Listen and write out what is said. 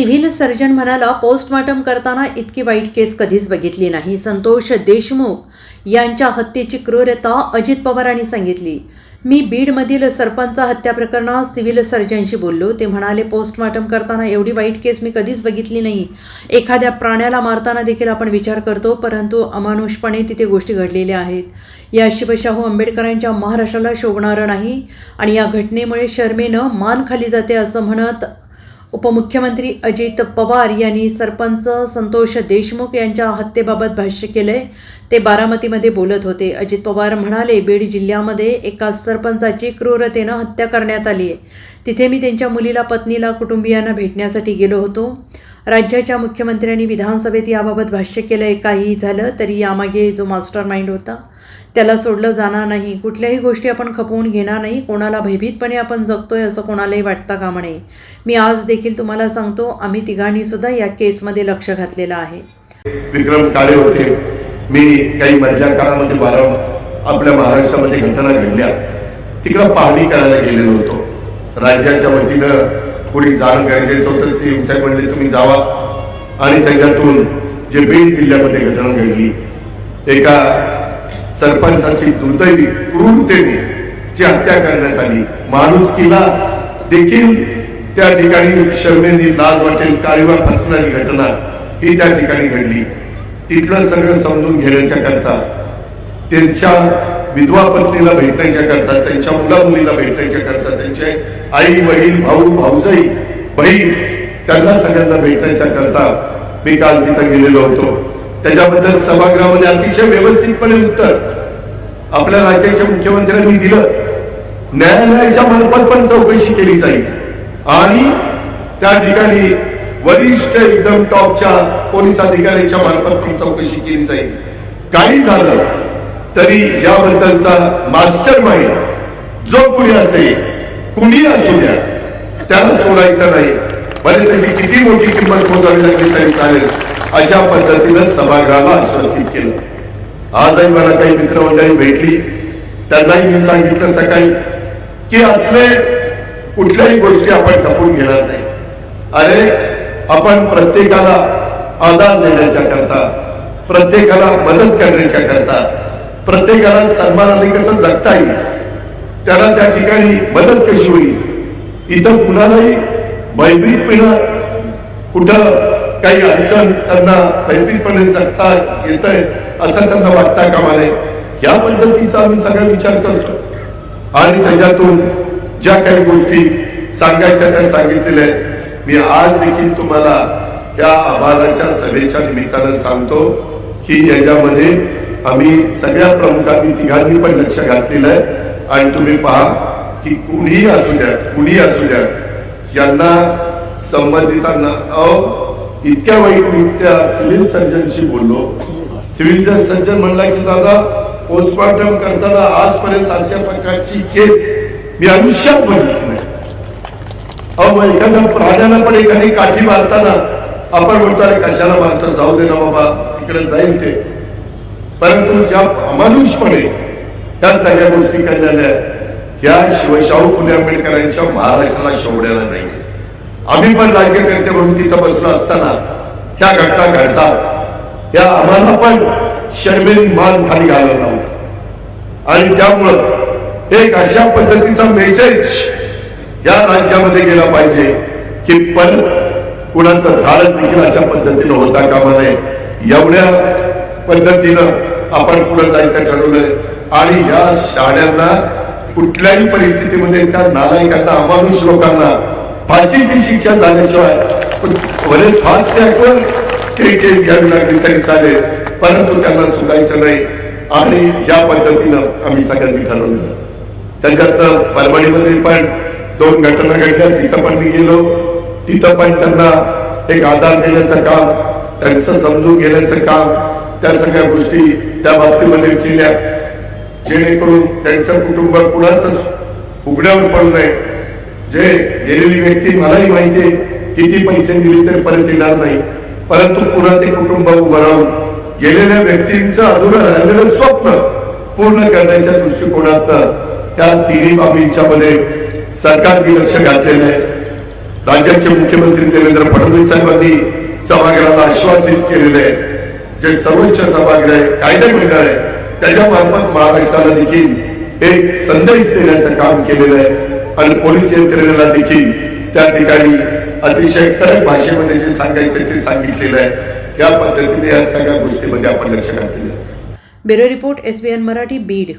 Civil surgeon म्हणाला postmortem करताना इतकी वाईट केस कधीच बघितली नाही. संतोष देशमुख यांच्या हत्येची क्रूरता अजित पवारांनी सांगितली. मी बीडमधील सरपंच हत्या प्रकरणात सिव्हिल सर्जनशी बोललो. ते म्हणाले पोस्टमॉर्टम करताना एवढी वाईट केस मी कधीच बघितली नाही. एखाद्या प्राण्याला मारताना देखील आपण विचार करतो परंतु अमानुषपणे तिथे गोष्टी घडलेल्या आहेत. या शिवशाहू आंबेडकरांच्या महाराष्ट्राला शोभणारं नाही आणि या घटनेमुळे शर्मेनं मान खाली जाते असं म्हणत उपमुख्यमंत्री अजित पवार यांनी सरपंच संतोष देशमुख यांच्या हत्येबाबत भाष्य केलंय. ते बारामतीमध्ये बोलत होते. अजित पवार म्हणाले बीड जिल्ह्यामध्ये एका सरपंचाची क्रूरतेनं हत्या करण्यात आली आहे तिथे मी त्यांच्या मुलीला पत्नीला कुटुंबियांना भेटण्यासाठी गेलो होतो. राज्याच्या मुख्यमंत्र्यांनी विधानसभेत याबाबत भाष्य केलं काही काहीही झालं तरी यामागे जो मास्टर माइंड होता त्याला सोडलं जाणार नाही. कुठल्याही गोष्टी आपण खपवून घेणार नाही. कोणाला भयभीतपणे आपण जगतोय असं कोणालाही वाटता कामा नये मी आज देखील तुम्हाला सांगतो आम्ही तिघांनी सुद्धा या केसमध्ये लक्ष घातलेलं आहे. विक्रम काळे होते. मी काही मधल्या काळामध्ये आपल्या महाराष्ट्रामध्ये घटना घडल्या. तिकडं पाहणी करायला गेलेलो होतो. राज्याच्या वतीनं कोणी जाण गरजेचं होतं सीएम साहेब म्हणले तुम्ही जावा. आणि त्याच्यातून जे बीड जिल्ह्यामध्ये घटना घडली एका सरपंचाची दुर्दैवी क्रूरतेने जी हत्या करण्यात आली. माणुसकीला देखील त्या ठिकाणी शर्मेने लाज वाटेल काळीवा फसणारी घटना ही त्या ठिकाणी घडली. तिथलं सगळं समजून घेण्याच्या करता त्यांच्या विधवा पत्नीला भेटण्याच्या करता त्यांच्या मुला मुलीला भेटण्याच्या करता त्यांचे आई वडील भाऊ भाऊजाई बहीण त्यांना सगळ्यांना भेटण्याच्या करता मी काल तिथं गेलेलो होतो. त्याच्याबद्दल सभागृहामध्ये अतिशय व्यवस्थितपणे उत्तर आपल्या राज्याच्या मुख्यमंत्र्यांनी दिलं. न्यायालयाच्या मार्फत पण चौकशी केली जाईल. आणि त्या ठिकाणी वरिष्ठ एकदम टॉपच्या पोलीस अधिकाऱ्यांच्या मार्फत पण चौकशी केली जाईल. काही झालं तरी याबद्दलचा मास्टर माइंड जो कुणी असेल कुणी असू द्या त्याला सोडायचं नाही. भले त्याची किती मोठी किंमत मोजावी लागली तरी चालेल अशा पद्धतीनं सभागृहाला आश्वासित केलं. आजही मला काही मित्रमंडळी भेटली त्यांनाही मी सांगितलं सकाळी की असले कुठल्याही गोष्टी आपण खपून घेणार नाही. अरे आपण प्रत्येकाला आधार देण्याच्या करता प्रत्येकाला मदत करण्याच्या करता प्रत्येकाला सन्मानाने कसं जगता येईल? त्याला त्या ठिकाणी मदत कशी होईल? इथं कुणालाही भयभीतपणे कुठं काही अडचण त्यांना भयभीतपणे जगता येत आहे असं त्यांना वाटता कामा नये या पद्धतीचा आम्ही सगळा विचार करतो. आणि त्याच्यातून ज्या काही गोष्टी सांगायच्या त्या सांगितलेल्या आहेत मी आज देखील तुम्हाला या आभाराच्या सभेच्या निमित्तानं सांगतो की याच्यामध्ये आम्ही सगळ्या प्रमुखांनी तिघांनी पण लक्ष घातलेलं आहे. आणि तुम्ही पहा की कुणीही असू द्या कुणी असू द्या यांना संबंधितांना अहो इतक्या वाईट मी त्या सिव्हिल सर्जनशी बोललो. सिव्हिल सर्जन म्हणला की दादा पोस्टमॉर्टम करताना आजपर्यंत अशा प्रकारची केस मी आयुष्यात बघितली नाही. अहो एखाद्या प्राण्याला पण एखादी काठी मारताना आपण म्हणतो कशाला मारतो? जाऊ दे ना बाबा तिकडे जाईल ते. परंतु ज्या अमानुषपणे त्या सगळ्या गोष्टी करण्याल्या ह्या शिवशाहू फुले आंबेडकरांच्या महाराष्ट्राला शोभण्याला नाही. आम्ही पण राज्यकर्ते म्हणून तिथं बसलो असताना ह्या घटना घडतात. या आम्हाला पण शर्मेन मान खाली घालवला होता. आणि त्यामुळं एक अशा पद्धतीचा मेसेज या राज्यामध्ये गेला पाहिजे की पण कुणाचं धाडस देखील अशा पद्धतीनं होता कामा नये. एवढ्या पद्धतीनं आपण पुढे जायचं ठरवलंय. आणि या शाळांना कुठल्याही परिस्थितीमध्ये त्या नालायकांना अमानुष लोकांना फाशीची शिक्षा झाल्याशिवाय वरील फास्ट ट्रॅकवर ते केस घ्यावी लागली तरी चालेल. परंतु त्यांना सुटायचं नाही. आणि या पद्धतीनं आम्ही सगळ्यांनी ठरवलं त्याच्यात परभणीमध्ये पण दोन घटना घडल्या. तिथं पण मी गेलो. तिथं पण त्यांना एक आधार देण्याचं काम त्यांचं समजून घेण्याचं काम त्या सगळ्या गोष्टी त्या बाबतीमध्ये केल्या. जेणेकरून त्यांचं कुटुंब कुणाच उघड्यावर पडू नये. जे गेलेली व्यक्ती मलाही माहिती आहे किती पैसे दिले तरी परत येणार नाही. परंतु पुन्हा ते कुटुंब उभं राहून गेलेल्या व्यक्तींचं अधुरं राहिलेलं स्वप्न पूर्ण करण्याच्या दृष्टिकोनात त्या तिन्ही बाबींच्या मध्ये सरकारने लक्ष घातलेलं आहे. राज्याचे मुख्यमंत्री देवेंद्र फडणवीस साहेबांनी सभागृहाला आश्वासित केलेलं आहे. जे सर्वोच्च सभागृह आहे कायदा मंडळ आहे त्याच्या मार्फत महाराष्ट्राला देखील एक संदेश देण्याचं काम केलेलं आहे. आणि पोलीस यंत्रणेला देखील त्या ठिकाणी अतिशय कडक भाषेमध्ये जे सांगायचं ते सांगितलेलं आहे. या पद्धतीने या सगळ्या गोष्टीमध्ये आपण लक्ष घातलेलं bureau report S B N Marathi Beed.